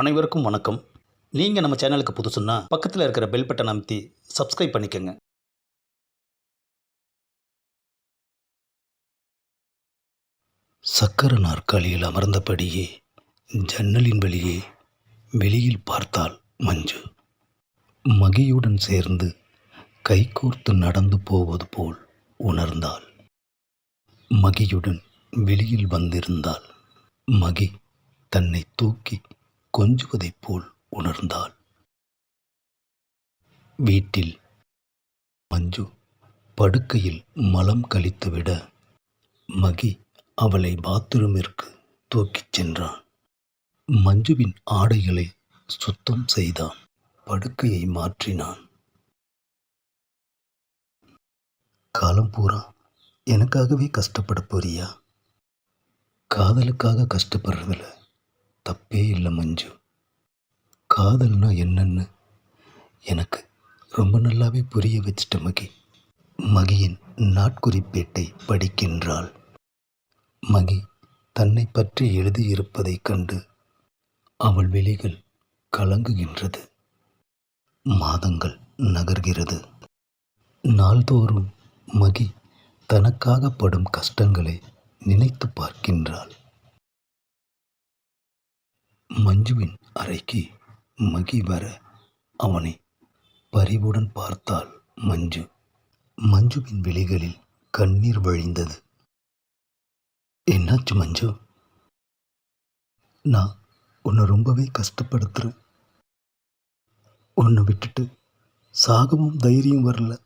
அனைவருக்கும் வணக்கம். நீங்கள் நம்ம சேனலுக்கு புதுசுன்னா பக்கத்தில் இருக்கிற பெல் பட்டன் அமைத்தி சப்ஸ்கிரைப் பண்ணிக்கோங்க. சக்கர நாற்காலியில் அமர்ந்தபடியே ஜன்னலின் வழியே வெளியில் பார்த்தாள் மஞ்சு. மகியுடன் சேர்ந்து கைகோர்த்து நடந்து போவது போல் உணர்ந்தாள். மகியுடன் வெளியில் வந்திருந்தாள். மகி தன்னை தூக்கி கொஞ்சுவதைப் போல் உணர்ந்தாள். வீட்டில் மஞ்சு படுக்கையில் மலம் கழித்துவிட மகி அவளை பாத்ரூமிற்கு தூக்கிச் சென்றான். மஞ்சுவின் ஆடைகளை சுத்தம் செய்தான். படுக்கையை மாற்றினான். காலம் பூரா எனக்காகவே கஷ்டப்பட போறியா? காதலுக்காக கஷ்டப்படுறதுல தப்பே இல்லை மஞ்சு. காதல்னா என்னன்னு எனக்கு ரொம்ப நல்லாவே புரிய வச்சிட்ட மகி. மகியின் நாட்குறிப்பேட்டை படிக்கின்றாள். மகி தன்னை பற்றி எழுதியிருப்பதைக் கண்டு அவள் விழிகள் கலங்குகின்றது. மாதங்கள் நகர்கிறது. நாள்தோறும் மகி தனக்காக படும் கஷ்டங்களை நினைத்து பார்க்கின்றாள். மஞ்சுவின் அறைக்கு மகி வர அவனை பரிவுடன் பார்த்தாள் மஞ்சு. மஞ்சுவின் விழிகளில் கண்ணீர் வழிந்தது. என்னாச்சு மஞ்சு? நான் உன்னை ரொம்பவே கஷ்டப்படுத்துகிறேன் உன்னை விட்டுட்டு சாகவும் தைரியம் வரல.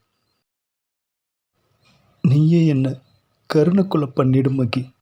நீயே என்ன கருணை கொலை பண்ணிடும் மகி.